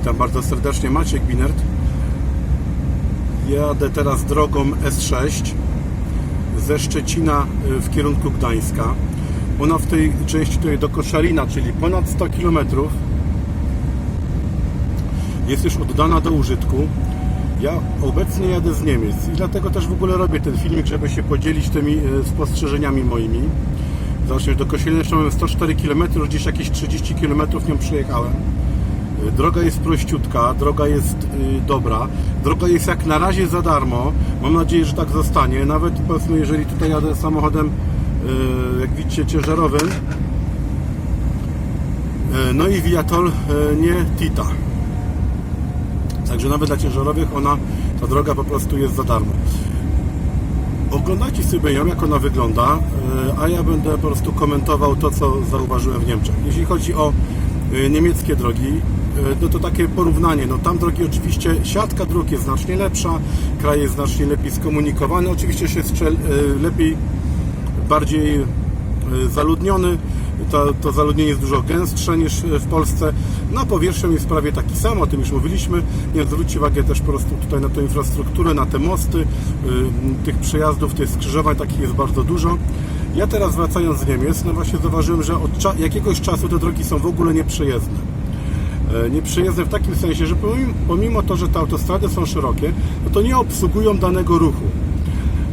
Witam bardzo serdecznie, Maciek Binert. Jadę teraz drogą S6 ze Szczecina y, w kierunku Gdańska. Ona w tej części tutaj do Koszalina, czyli ponad 100 km jest już oddana do użytku. Ja obecnie jadę z Niemiec i dlatego też w ogóle robię ten filmik, żeby się podzielić tymi y, spostrzeżeniami moimi. Zobaczcie, do Koszalina jeszcze mamy 104 km, gdzieś jakieś 30 km nią przejechałem. Droga jest prościutka, droga jest y, dobra, droga jest jak na razie za darmo. Mam nadzieję, że tak zostanie. Nawet powiedzmy, jeżeli tutaj jadę samochodem, y, jak widzicie, ciężarowym, y, no i Viator, y, nie Tita. Także nawet dla ciężarowych ona, ta droga po prostu jest za darmo. Oglądajcie sobie ją, jak ona wygląda, a ja będę po prostu komentował to, co zauważyłem w Niemczech. Jeśli chodzi o niemieckie drogi, no to takie porównanie, no tam drogi oczywiście, siatka dróg jest znacznie lepsza, kraj jest znacznie lepiej skomunikowany, oczywiście się y, lepiej, bardziej y, zaludniony, to, to zaludnienie jest dużo gęstsze niż w Polsce. Na powierzchnią jest prawie taki sam, o tym już mówiliśmy. Nie zwróćcie uwagę też po prostu tutaj na tę infrastrukturę, na te mosty, tych przejazdów, tych skrzyżowań takich jest bardzo dużo. Ja teraz wracając z Niemiec, no właśnie zauważyłem, że od cza- jakiegoś czasu te drogi są w ogóle nieprzejezdne. E, Nieprzejezdne w takim sensie, że pomimo, to, że te autostrady są szerokie, no to nie obsługują danego ruchu.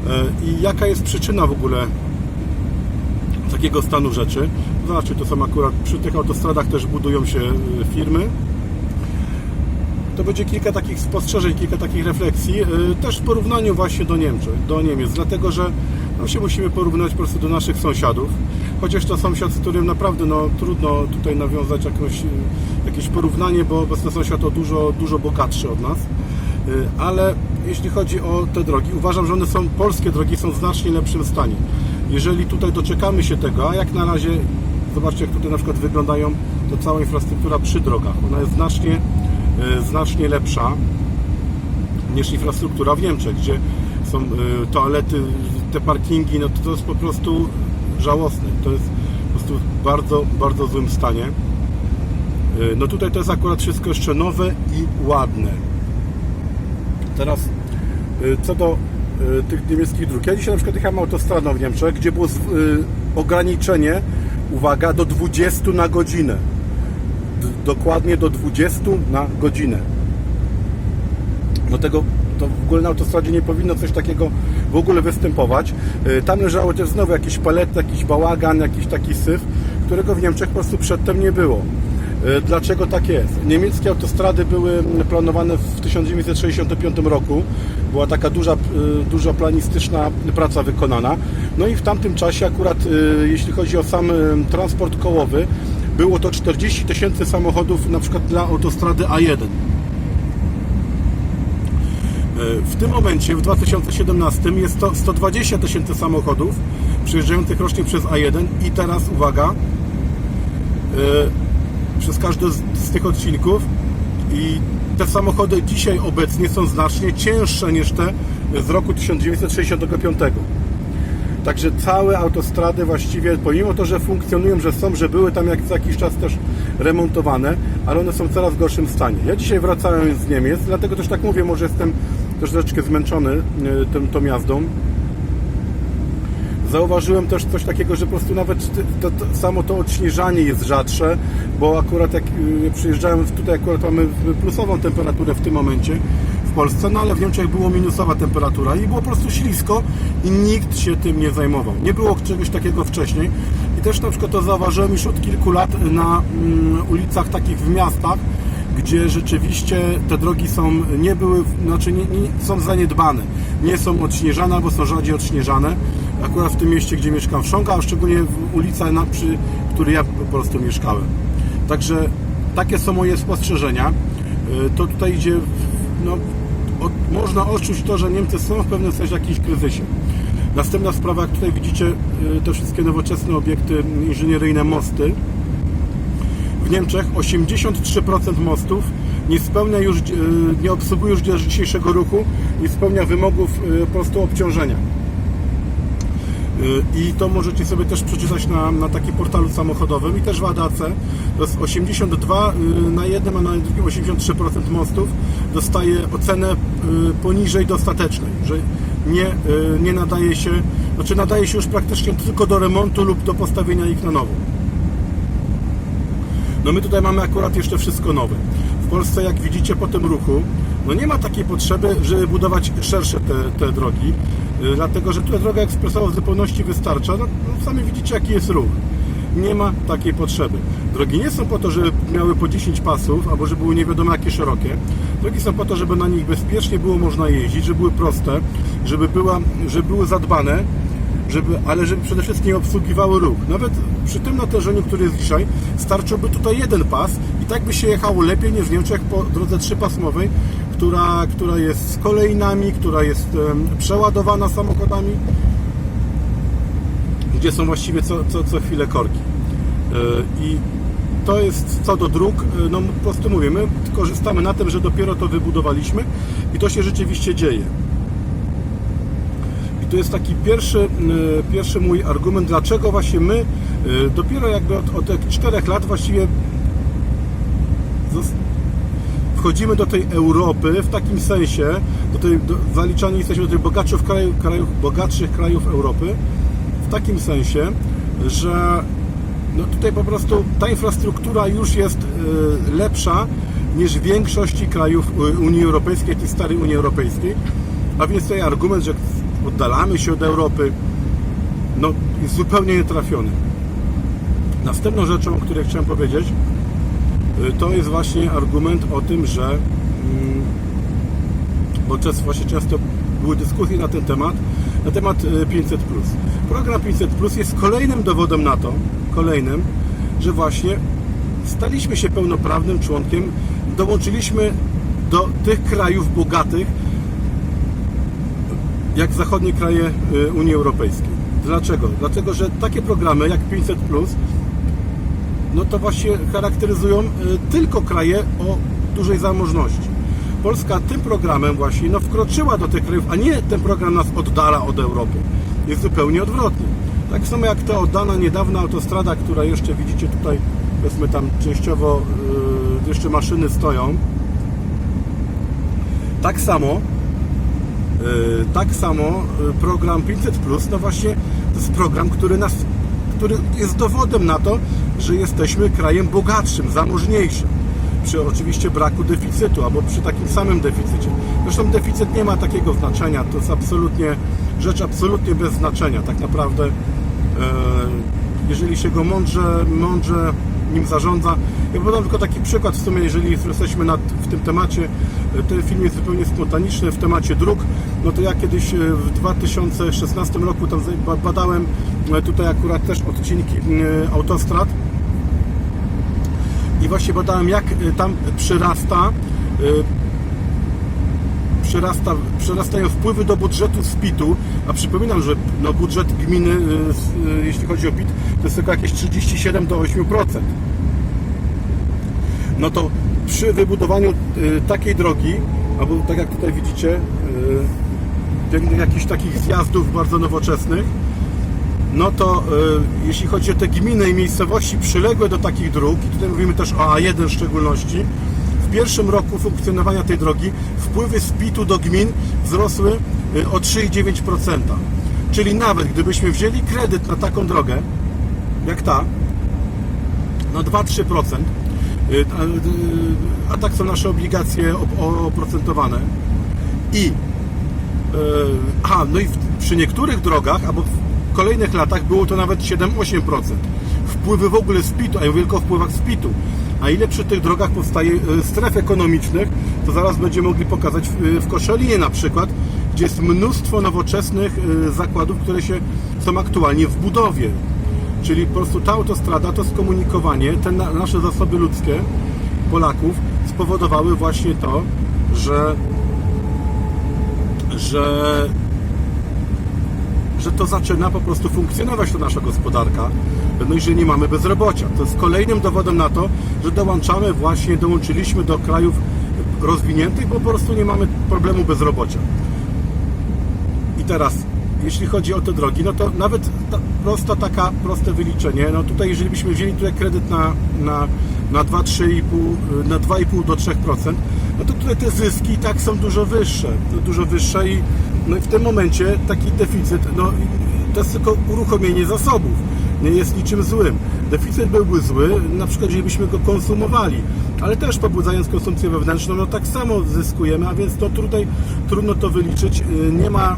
E, I jaka jest przyczyna w ogóle takiego stanu rzeczy. Zobaczcie, to są akurat przy tych autostradach też budują się y, firmy. To będzie kilka takich spostrzeżeń, kilka takich refleksji, też w porównaniu właśnie do Niemczech, do Niemiec, dlatego że no, się musimy porównać po prostu do naszych sąsiadów, chociaż to sąsiad, z którym naprawdę no, trudno tutaj nawiązać jakąś, jakieś porównanie, bo, ten sąsiad to dużo, dużo bogatszy od nas, Y, ale jeśli chodzi o te drogi, uważam, że one są, polskie drogi są w znacznie lepszym stanie. Jeżeli tutaj doczekamy się tego, a jak na razie, zobaczcie jak tutaj na przykład wyglądają to cała infrastruktura przy drogach, ona jest znacznie, y, znacznie lepsza niż infrastruktura w Niemczech, gdzie są y, toalety, te parkingi, no to, to jest po prostu żałosne. To jest po prostu w bardzo, bardzo złym stanie. Y, No tutaj to jest akurat wszystko jeszcze nowe i ładne. Teraz y, co do y, tych niemieckich dróg. Ja dzisiaj na przykład jechałem autostradą w Niemczech, gdzie było ograniczenie, uwaga, do 20 na godzinę. Dokładnie do 20 na godzinę. Do tego to w ogóle na autostradzie nie powinno coś takiego w ogóle występować. Tam leżały też znowu jakieś palety, jakiś bałagan, jakiś taki syf, którego w Niemczech po prostu przedtem nie było. Y, Dlaczego tak jest? Niemieckie autostrady były planowane w 1965 roku. Była taka duża, y, duża planistyczna praca wykonana. No i w tamtym czasie akurat, y, jeśli chodzi o sam transport kołowy, było to 40 tysięcy samochodów na przykład dla autostrady A1. W tym momencie, w 2017, jest to 120 tysięcy samochodów przejeżdżających rocznie przez A1 i teraz uwaga, przez każdy z, z tych odcinków i te samochody dzisiaj obecnie są znacznie cięższe niż te z roku 1965. Także całe autostrady właściwie, pomimo to, że funkcjonują, że są, że były tam jak co jakiś czas też remontowane, ale one są w coraz gorszym stanie. Ja dzisiaj wracałem z Niemiec, dlatego też tak mówię, może jestem troszeczkę zmęczony y, tym, tą jazdą. Zauważyłem też coś takiego, że po prostu nawet to, to, samo to odśnieżanie jest rzadsze, bo akurat jak y, przyjeżdżałem tutaj, akurat mamy plusową temperaturę w tym momencie w Polsce, no ale w Niemczech było minusowa temperatura i było po prostu ślisko i nikt się tym nie zajmował. Nie było czegoś takiego wcześniej i też na przykład to zauważyłem już od kilku lat na mm, ulicach takich w miastach, gdzie rzeczywiście te drogi są, nie były, znaczy nie, nie, są zaniedbane, nie są odśnieżane albo są rzadziej odśnieżane. Akurat w tym mieście, gdzie mieszkam w Sząga, a szczególnie w ulica, na, przy której ja po prostu mieszkałem. Także takie są moje spostrzeżenia. Y, To tutaj idzie, no, od, można odczuć to, że Niemcy są w pewnym sensie w jakimś kryzysie. Następna sprawa, jak tutaj widzicie, y, te wszystkie nowoczesne obiekty inżynieryjne, mosty, w Niemczech 83% mostów nie spełnia już, e, nie obsługuje już dzisiejszego ruchu, nie spełnia wymogów e, po prostu obciążenia. Y, I to możecie sobie też przeczytać na, na takim portalu samochodowym i też w ADAC. To jest 82 y, na jednym, a na drugim 83% mostów dostaje ocenę poniżej dostatecznej, że nie, nie nadaje się, znaczy nadaje się już praktycznie tylko do remontu lub do postawienia ich na nowo. No my tutaj mamy akurat jeszcze wszystko nowe. W Polsce, jak widzicie po tym ruchu, no nie ma takiej potrzeby, żeby budować szersze te, te drogi, yy, dlatego że tutaj droga ekspresowa w zupełności wystarcza. No, no sami widzicie, jaki jest ruch. Nie ma takiej potrzeby. Drogi nie są po to, żeby miały po 10 pasów, albo żeby były nie wiadomo jakie szerokie. Drogi są po to, żeby na nich bezpiecznie było można jeździć, żeby były proste, żeby, była, żeby były zadbane, żeby, ale żeby przede wszystkim obsługiwały ruch. Nawet przy tym natężeniu, które jest dzisiaj, starczyłby tutaj jeden pas i tak by się jechało lepiej niż w Niemczech po drodze trzypasmowej, która, która jest z kolejnami, która jest em, przeładowana samochodami, gdzie są właściwie co, co, co chwilę korki. E, I to jest co do dróg, e, no po prostu mówię, my korzystamy na tym, że dopiero to wybudowaliśmy i to się rzeczywiście dzieje. To jest taki pierwszy, y, pierwszy mój argument, dlaczego właśnie my y, dopiero jakby od, od tych czterech lat właściwie wchodzimy do tej Europy w takim sensie, do tej, do, zaliczani jesteśmy do tych bogatszych krajów, krajów, bogatszych krajów Europy, w takim sensie, że no tutaj po prostu ta infrastruktura już jest y, lepsza niż w większości krajów Unii Europejskiej, tej starej Unii Europejskiej. A więc tutaj argument, że oddalamy się od Europy, no jest zupełnie nietrafiony. Następną rzeczą, o której chciałem powiedzieć, y, to jest właśnie argument o tym, że mm, bo czas, właśnie często były dyskusje na ten temat, na temat y, 500. Program 500 jest kolejnym dowodem na to, kolejnym, że właśnie staliśmy się pełnoprawnym członkiem, dołączyliśmy do tych krajów bogatych, jak zachodnie kraje y, Unii Europejskiej. Dlaczego? Dlatego, że takie programy jak 500 no to właśnie charakteryzują y, tylko kraje o dużej zamożności. Polska tym programem właśnie no, wkroczyła do tych krajów, a nie ten program nas oddala od Europy. Jest zupełnie odwrotnie. Tak samo jak ta oddana niedawna autostrada, która jeszcze widzicie tutaj, powiedzmy tam częściowo y, jeszcze maszyny stoją. Tak samo tak samo y, program 500 no właśnie to jest program, który nas który jest dowodem na to, że jesteśmy krajem bogatszym, zamożniejszym. Przy oczywiście braku deficytu, albo przy takim samym deficycie. Zresztą deficyt nie ma takiego znaczenia, to jest absolutnie rzecz absolutnie bez znaczenia. Tak naprawdę, e, jeżeli się go mądrze, mądrze nim zarządza. Ja podam tylko taki przykład w sumie, jeżeli jesteśmy nad, w tym temacie, e, ten film jest zupełnie spontaniczny w temacie dróg, no to ja kiedyś e, w 2016 roku tam badałem e, tutaj akurat też odcinki autostrad i właśnie badałem jak tam przyrasta przyrasta, przerastają wpływy do budżetu z PIT-u, a przypominam, że no, budżet gminy, y, y, jeśli chodzi o PIT, to jest tylko jakieś 37 do 8%. No to przy wybudowaniu y, takiej drogi, albo tak jak tutaj widzicie, jakichś takich zjazdów bardzo nowoczesnych, no to y, jeśli chodzi o te gminy i miejscowości przyległe do takich dróg, i tutaj mówimy też o A1 w szczególności, w pierwszym roku funkcjonowania tej drogi wpływy z PIT-u do gmin wzrosły y, o 3,9%. Czyli nawet gdybyśmy wzięli kredyt na taką drogę, jak ta, no 2-3%, y, a, y, a tak są nasze obligacje oprocentowane i Aha, no i przy niektórych drogach, albo w kolejnych latach było to nawet 7-8%. Wpływy w ogóle z PIT-u, a ja mówię tylko o wpływach z PIT-u. A ile przy tych drogach powstaje e, stref ekonomicznych, to zaraz będziemy mogli pokazać w, w Koszalinie na przykład, gdzie jest mnóstwo nowoczesnych e, zakładów, które się są aktualnie w budowie. Czyli po prostu ta autostrada, to skomunikowanie, te na, nasze zasoby ludzkie Polaków spowodowały właśnie to, że że, że to zaczyna po prostu funkcjonować ta nasza gospodarka, no i że nie mamy bezrobocia. To jest kolejnym dowodem na to, że dołączamy właśnie, dołączyliśmy do krajów rozwiniętych, bo po prostu nie mamy problemu bezrobocia. I teraz jeśli chodzi o te drogi, no to nawet ta, prosta taka, proste wyliczenie, no tutaj jeżeli byśmy wzięli tutaj kredyt na, na, na 2, 3,5, na 2,5 do 3%, no to tutaj te zyski i tak są dużo wyższe, no dużo wyższe i no i w tym momencie taki deficyt, no to jest tylko uruchomienie zasobów, nie jest niczym złym. Deficyt byłby zły, na przykład jeżeli byśmy go konsumowali, ale też pobudzając konsumpcję wewnętrzną, no tak samo zyskujemy, a więc to tutaj trudno to wyliczyć, Yy, nie ma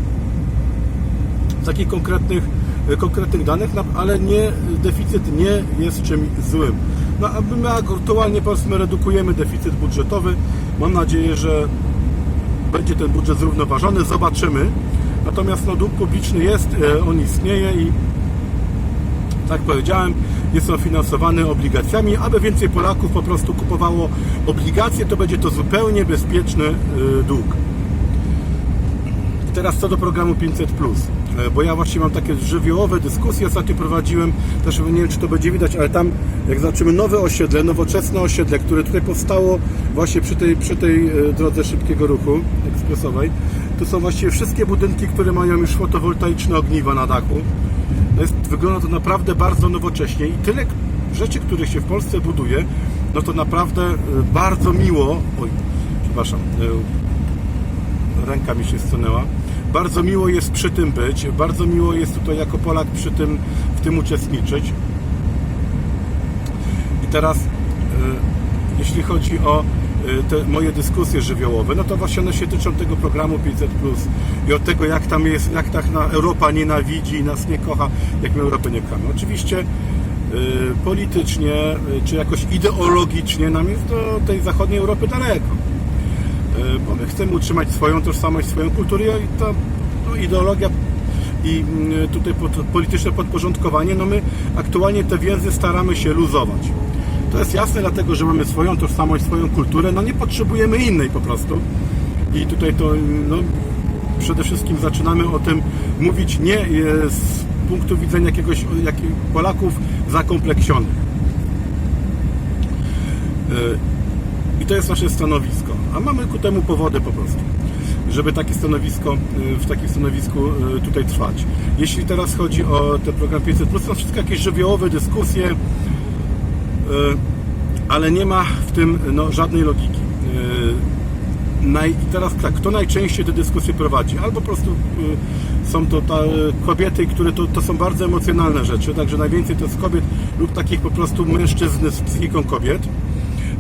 takich konkretnych, e, konkretnych danych, ale nie, deficyt nie jest czymś złym. No, a my aktualnie powiedzmy redukujemy deficyt budżetowy. Mam nadzieję, że będzie ten budżet zrównoważony, zobaczymy. Natomiast no, dług publiczny jest, e, on istnieje i tak powiedziałem, jest on finansowany obligacjami. Aby więcej Polaków po prostu kupowało obligacje, to będzie to zupełnie bezpieczny e, dług. Teraz co do programu 500, E, bo ja właśnie mam takie żywiołowe dyskusje, ostatnio prowadziłem, też nie wiem czy to będzie widać, ale tam jak zobaczymy nowe osiedle, nowoczesne osiedle, które tutaj powstało właśnie przy tej, przy tej e, drodze szybkiego ruchu ekspresowej, to są właściwie wszystkie budynki, które mają już fotowoltaiczne ogniwa na dachu. Jest, wygląda to naprawdę bardzo nowocześnie i tyle rzeczy, których się w Polsce buduje, no to naprawdę e, bardzo miło, oj, przepraszam, e, ręka mi się stunęła. Bardzo miło jest przy tym być, bardzo miło jest tutaj jako Polak przy tym, w tym uczestniczyć. I teraz, e, jeśli chodzi o te moje dyskusje żywiołowe, no to właśnie one się tyczą tego programu 500 i od tego, jak tam jest, jak tak na Europa nienawidzi i nas nie kocha, jak my Europę nie kochamy. Oczywiście e, politycznie, e, czy jakoś ideologicznie nam jest do tej zachodniej Europy daleko. Bo my chcemy utrzymać swoją tożsamość, swoją kulturę i ta no, ideologia i tutaj polityczne podporządkowanie, no my aktualnie te więzy staramy się luzować. To jest jasne, dlatego że mamy swoją tożsamość, swoją kulturę, no nie potrzebujemy innej po prostu. I tutaj to no, przede wszystkim zaczynamy o tym mówić nie e, z punktu widzenia jakiegoś jak, Polaków zakompleksionych. E, I to jest nasze stanowisko. A mamy ku temu powody po prostu, żeby takie stanowisko, y, w takim stanowisku tutaj trwać. Jeśli teraz chodzi o ten program 500, to są wszystko jakieś żywiołowe dyskusje, ale nie ma w tym no, żadnej logiki. I teraz tak, kto najczęściej te dyskusje prowadzi? Albo po prostu y, są to ta, kobiety, które to, to są bardzo emocjonalne rzeczy, także najwięcej to jest kobiet lub takich po prostu mężczyzn z psychiką kobiet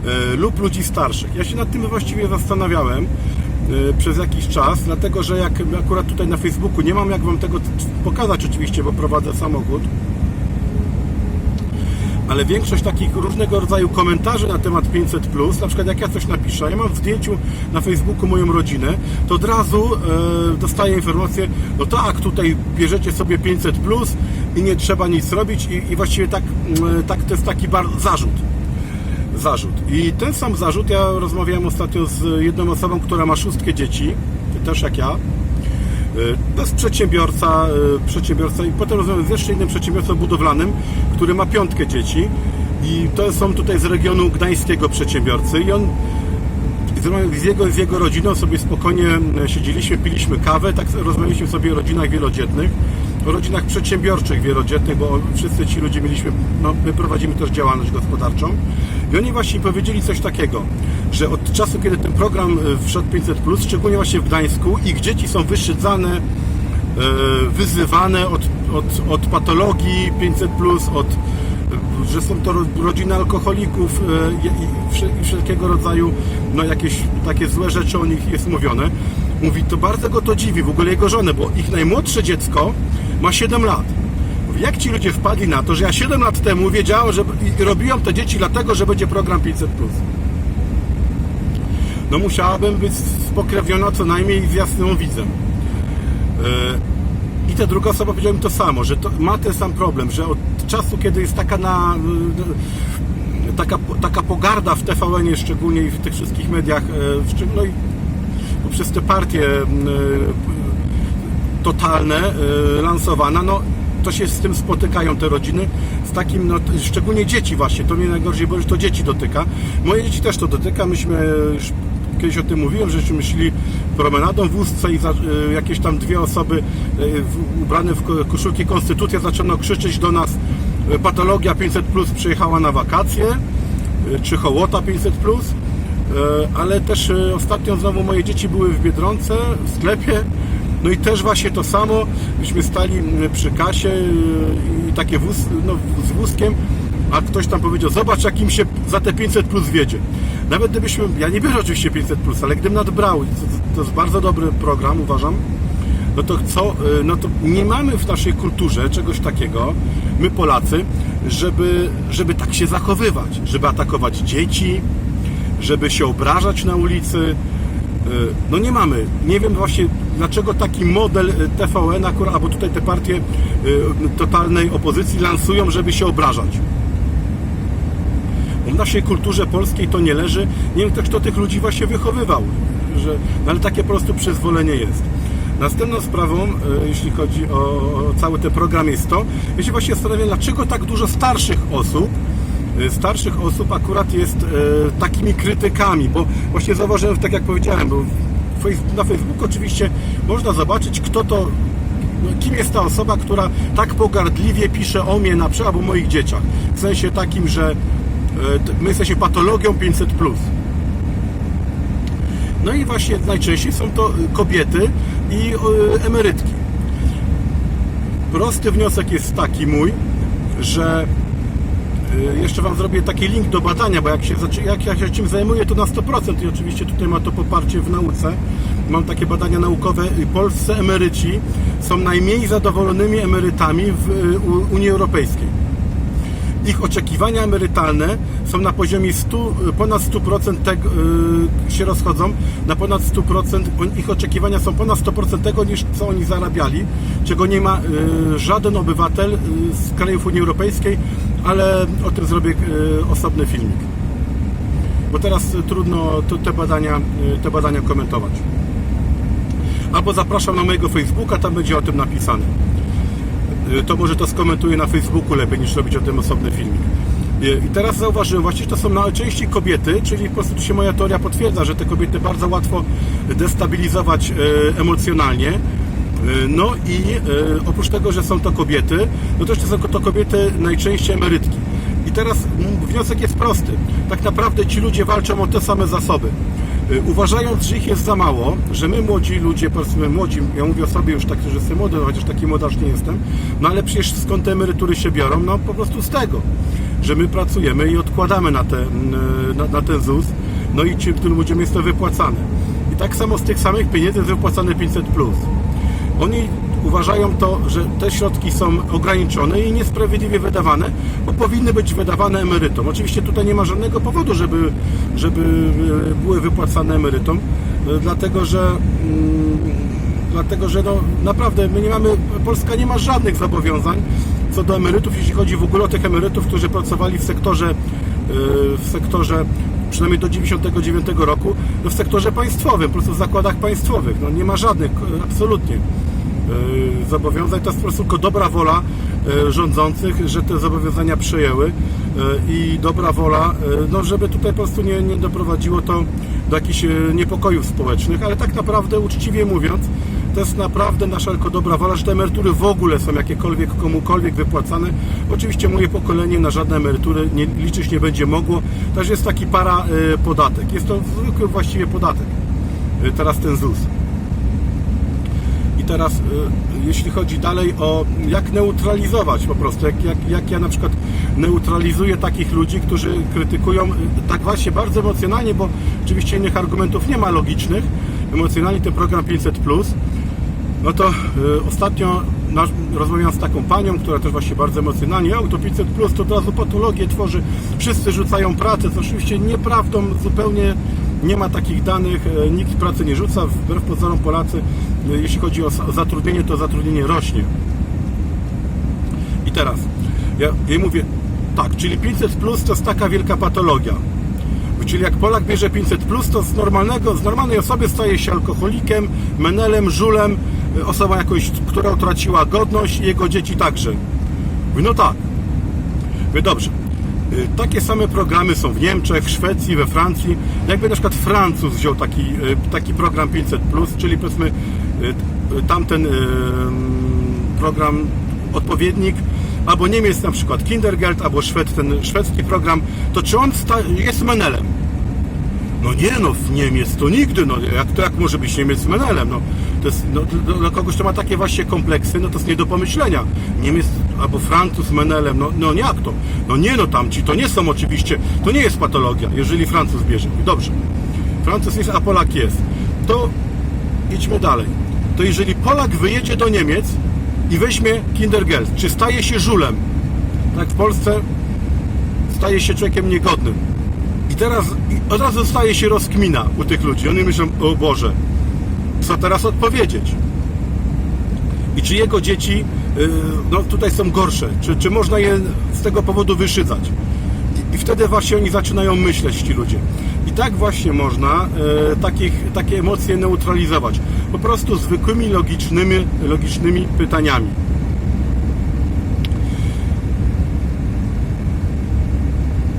e, lub ludzi starszych. Ja się nad tym właściwie zastanawiałem e, przez jakiś czas, dlatego że jak akurat tutaj na Facebooku nie mam jak Wam tego pokazać oczywiście, bo prowadzę samochód, ale większość takich różnego rodzaju komentarzy na temat 500+, na przykład jak ja coś napiszę, ja mam w zdjęciu na Facebooku moją rodzinę, to od razu e, dostaję informację, no tak, tutaj bierzecie sobie 500+, i nie trzeba nic robić i, i właściwie tak, mm, tak to jest taki zarzut zarzut. I ten sam zarzut, ja rozmawiałem ostatnio z jedną osobą, która ma szóstkę dzieci, też jak ja. Y, To jest przedsiębiorca, y, przedsiębiorca i potem rozmawiam z jeszcze innym przedsiębiorcą budowlanym, który ma piątkę dzieci i to są tutaj z regionu gdańskiego przedsiębiorcy i on z jego, z jego rodziną sobie spokojnie e, siedzieliśmy, piliśmy kawę, tak rozmawialiśmy sobie o rodzinach wielodzietnych, o rodzinach przedsiębiorczych wielodzietnych, bo wszyscy ci ludzie mieliśmy, no my prowadzimy też działalność gospodarczą i oni właśnie powiedzieli coś takiego, że od czasu, kiedy ten program e, wszedł 500+, szczególnie właśnie w Gdańsku, ich dzieci są wyszydzane, e, wyzywane od, od, od patologii 500+, od że są to ro- rodziny alkoholików e, i- i wsze- i wszelkiego rodzaju no jakieś takie złe rzeczy o nich jest mówione. Mówi, to bardzo go to dziwi, w ogóle jego żonę, bo ich najmłodsze dziecko ma 7 lat. Mówi, jak ci ludzie wpadli na to, że ja 7 lat temu wiedziałem, że robiłam to dzieci dlatego, że będzie program 500+. No musiałabym być spokrewniona co najmniej z jasną widzem. E, I ta druga osoba powiedziała mi to samo, że to ma ten sam problem, że od czasu, kiedy jest taka na y, taka, taka pogarda w TVN-ie szczególnie i w tych wszystkich mediach, e, no i poprzez te partie totalne lansowana, no to się z tym spotykają te rodziny, z takim, no, szczególnie dzieci właśnie, to mnie najgorzej, bo już to dzieci dotyka. Moje dzieci też to dotyka, myśmy już kiedyś o tym mówiłem, żeśmy szli promenadą w i za, y, jakieś tam dwie osoby y, ubrane w ko- koszulki Konstytucja zaczęto krzyczeć do nas y, patologia 500 plus przyjechała na wakacje czy hołota 500 plus ale też ostatnio znowu moje dzieci były w Biedronce w sklepie no i też właśnie to samo myśmy stali przy kasie i takie wóz, no, z wózkiem a ktoś tam powiedział, zobacz jak im się za te 500 plus wiedzie. Nawet gdybyśmy, ja nie biorę oczywiście 500 plus, ale gdybym nadbrał, to, to jest bardzo dobry program, uważam, no to co, y, no to nie mamy w naszej kulturze czegoś takiego, my Polacy, żeby, żeby tak się zachowywać, żeby atakować dzieci, żeby się obrażać na ulicy. Y, No nie mamy. Nie wiem właśnie dlaczego taki model y, TVN akurat, albo tutaj te partie totalnej opozycji lansują, żeby się obrażać. Naszej kulturze polskiej to nie leży. Nie wiem kto tych ludzi właśnie wychowywał, że, no ale takie po prostu przyzwolenie jest. Następną sprawą, e, jeśli chodzi o, o cały ten program jest to, ja się właśnie zastanawiam, dlaczego tak dużo starszych osób, e, starszych osób akurat jest e, takimi krytykami, bo właśnie zauważyłem, tak jak powiedziałem, bo na Facebooku oczywiście można zobaczyć, kto to no, kim jest ta osoba, która tak pogardliwie pisze o mnie na przykład, albo moich dzieciach. W sensie takim, że my jesteśmy patologią 500+. No i właśnie najczęściej są to kobiety i y, emerytki. Prosty wniosek jest taki mój, że y, jeszcze Wam zrobię taki link do badania, bo jak się, jak ja się czym zajmuję, to na 100% i oczywiście tutaj ma to poparcie w nauce. Mam takie badania naukowe. Y, Polscy emeryci są najmniej zadowolonymi emerytami w y, Unii Europejskiej ich oczekiwania emerytalne są na poziomie 100, ponad 100% tego, y, się rozchodzą, na ponad 100%, on- ich oczekiwania są ponad 100% tego, niż co oni zarabiali, czego nie ma y, żaden obywatel y, z krajów Unii Europejskiej, ale o tym zrobię y, osobny filmik. Bo teraz y, trudno te, badania, y, te badania komentować. Albo zapraszam na mojego Facebooka, tam będzie o tym napisane to może to skomentuję na Facebooku lepiej niż robić o tym osobny filmik. I teraz zauważyłem właśnie, że to są najczęściej kobiety, czyli po prostu tu się moja teoria potwierdza, że te kobiety bardzo łatwo destabilizować e, emocjonalnie. No i oprócz tego, że są to kobiety, no to jeszcze są to kobiety najczęściej emerytki. I teraz wniosek jest prosty. Tak naprawdę ci ludzie walczą o te same zasoby. Y, Uważając, że ich jest za mało, że my młodzi ludzie, powiedzmy młodzi, ja mówię o sobie już tak, że jestem młody, chociaż taki młodarz nie jestem, no ale przecież skąd te emerytury się biorą? No po prostu z tego, że my pracujemy i odkładamy na, te, na, na ten ZUS, no i ci, tym ludziom jest to wypłacane. I tak samo z tych samych pieniędzy jest wypłacane 500+. Plus. Oni uważają to, że te środki są ograniczone i niesprawiedliwie wydawane, bo powinny być wydawane emerytom. Oczywiście tutaj nie ma żadnego powodu, żeby, żeby e, były wypłacane emerytom, e, dlatego że mm, dlatego, że no, naprawdę my nie mamy, Polska nie ma żadnych zobowiązań co do emerytów, jeśli chodzi w ogóle o tych emerytów, którzy pracowali w sektorze, e, w sektorze przynajmniej do 99 roku, no w sektorze państwowym, po prostu w zakładach państwowych. No nie ma żadnych, absolutnie zobowiązań. To jest po prostu tylko dobra wola e, rządzących, że te zobowiązania przejęły e, i dobra wola, no żeby tutaj po prostu nie, nie doprowadziło to do jakichś niepokojów społecznych, ale tak naprawdę uczciwie mówiąc, to jest naprawdę nasza tylko dobra wola, że te emerytury w ogóle są jakiekolwiek komukolwiek wypłacane. Oczywiście moje pokolenie na żadne emerytury nie, liczyć nie będzie mogło. Też jest taki para podatek. Jest to zwykły właściwie podatek. Teraz ten ZUS. Teraz, y, jeśli chodzi dalej o jak neutralizować po prostu, jak, jak, jak ja na przykład neutralizuję takich ludzi, którzy krytykują y, tak właśnie bardzo emocjonalnie, bo oczywiście innych argumentów nie ma logicznych, emocjonalnie ten program 500+, no to y, ostatnio na, rozmawiam z taką panią, która też właśnie bardzo emocjonalnie, o to 500 plus to od razu patologię tworzy, wszyscy rzucają pracę, co oczywiście nieprawdą, zupełnie nie ma takich danych, e, nikt pracy nie rzuca, wbrew pozorom Polacy, e, jeśli chodzi o zatrudnienie, to zatrudnienie rośnie. I teraz, ja jej mówię, tak, czyli 500 plus to jest taka wielka patologia. Czyli jak Polak bierze 500 plus, to z normalnego, z normalnej osoby staje się alkoholikiem, menelem, żulem, y, osobą jakąś, która utraciła godność i jego dzieci także. Mówię, no tak. Mówię, dobrze. Y, Takie same programy są w Niemczech, w Szwecji, we Francji. Jakby na przykład Francuz wziął taki, y, taki program 500, czyli powiedzmy y, tamten y, program odpowiednik, albo Niemiec na przykład Kindergeld, albo Szwed ten szwedzki program, to czy on jest menelem? No nie no, w Niemiec to nigdy, no jak to jak może być Niemiec menelem? No, to jest, no, dla kogoś, kto ma takie właśnie kompleksy, no to jest nie do pomyślenia. Niemiec albo Francuz menelem, no, no jak to? No nie no, tamci to nie są oczywiście, to nie jest patologia, jeżeli Francuz bierze. Dobrze, Francuz jest, a Polak jest. To idźmy dalej. To jeżeli Polak wyjedzie do Niemiec i weźmie Kindergeld, czy staje się żulem? Tak w Polsce staje się człowiekiem niegodnym. I teraz i od razu staje się rozkmina u tych ludzi. Oni myślą, o Boże, co teraz odpowiedzieć? I czy jego dzieci no, tutaj są gorsze? Czy, czy można je z tego powodu wyszydzać? I, I wtedy właśnie oni zaczynają myśleć, ci ludzie. I tak właśnie można e, takich, takie emocje neutralizować. Po prostu zwykłymi, logicznymi, logicznymi pytaniami.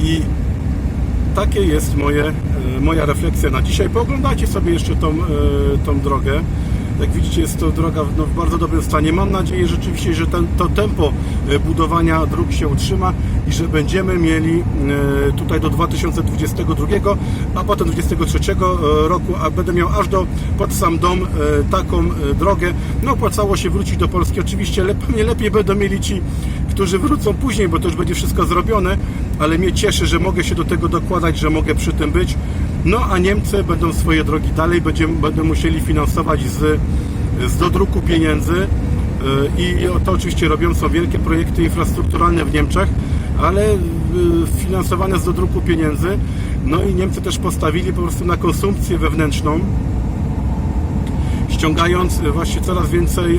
I takie jest moje, e, moja refleksja na dzisiaj. Pooglądajcie sobie jeszcze tą, tą drogę. Jak widzicie, jest to droga no, w bardzo dobrym stanie. Mam nadzieję rzeczywiście, że ten, to tempo e, budowania dróg się utrzyma i że będziemy mieli e, tutaj do 2022, a potem 2023 roku, a będę miał aż do pod sam dom e, taką e, drogę. No opłacało się wrócić do Polski. Oczywiście lep, nie lepiej będą mieli ci, którzy wrócą później, bo to już będzie wszystko zrobione, ale mnie cieszy, że mogę się do tego dokładać, że mogę przy tym być. No a Niemcy będą swoje drogi dalej, będziemy, będą musieli finansować z, z dodruku pieniędzy yy, i to oczywiście robią są wielkie projekty infrastrukturalne w Niemczech, ale yy, finansowane z dodruku pieniędzy. No i Niemcy też postawili po prostu na konsumpcję wewnętrzną, ściągając y, właśnie coraz więcej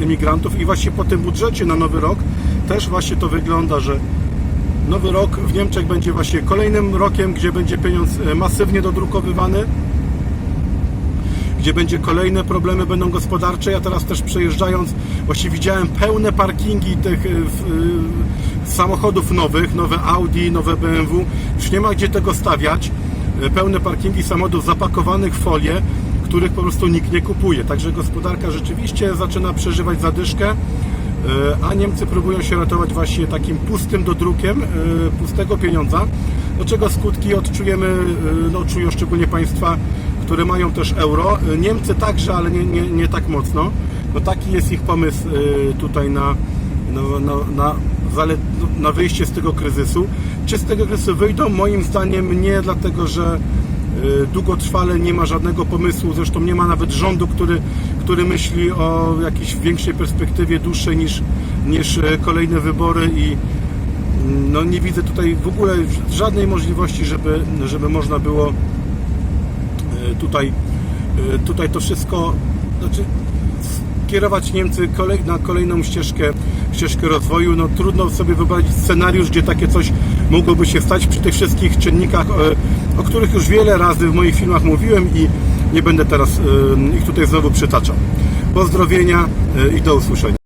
y, imigrantów i właśnie po tym budżecie na nowy rok też właśnie to wygląda, że nowy rok w Niemczech będzie właśnie kolejnym rokiem, gdzie będzie pieniądz y, masywnie dodrukowywany, gdzie będzie kolejne problemy będą gospodarcze. Ja teraz też przejeżdżając, właśnie widziałem pełne parkingi tych w- y, samochodów nowych, nowe Audi, nowe BMW. Już nie ma gdzie tego stawiać. Pełne parkingi samochodów zapakowanych w folię, których po prostu nikt nie kupuje. Także gospodarka rzeczywiście zaczyna przeżywać zadyszkę. Y, A Niemcy próbują się ratować właśnie takim pustym dodrukiem y, pustego pieniądza, do czego skutki odczujemy, y, no czują szczególnie państwa, które mają też euro. Niemcy także, ale nie, nie, nie tak mocno. No taki jest ich pomysł tutaj na, no, na, na, zale- na wyjście z tego kryzysu. Czy z tego kryzysu wyjdą? Moim zdaniem nie, dlatego że długotrwale nie ma żadnego pomysłu, zresztą nie ma nawet rządu, który, który myśli o jakiejś większej perspektywie dłuższej niż, niż y, kolejne wybory i mm, no nie widzę tutaj w ogóle żadnej możliwości, żeby, żeby można było y, tutaj, y, tutaj to wszystko znaczy kierować Niemcy kolej, na kolejną ścieżkę, ścieżkę rozwoju. No trudno sobie wyobrazić scenariusz, gdzie takie coś mogłoby się stać przy tych wszystkich czynnikach, e, o których już wiele razy w moich filmach mówiłem i nie będę teraz ich tutaj znowu przytaczał. Pozdrowienia e, i do usłyszenia.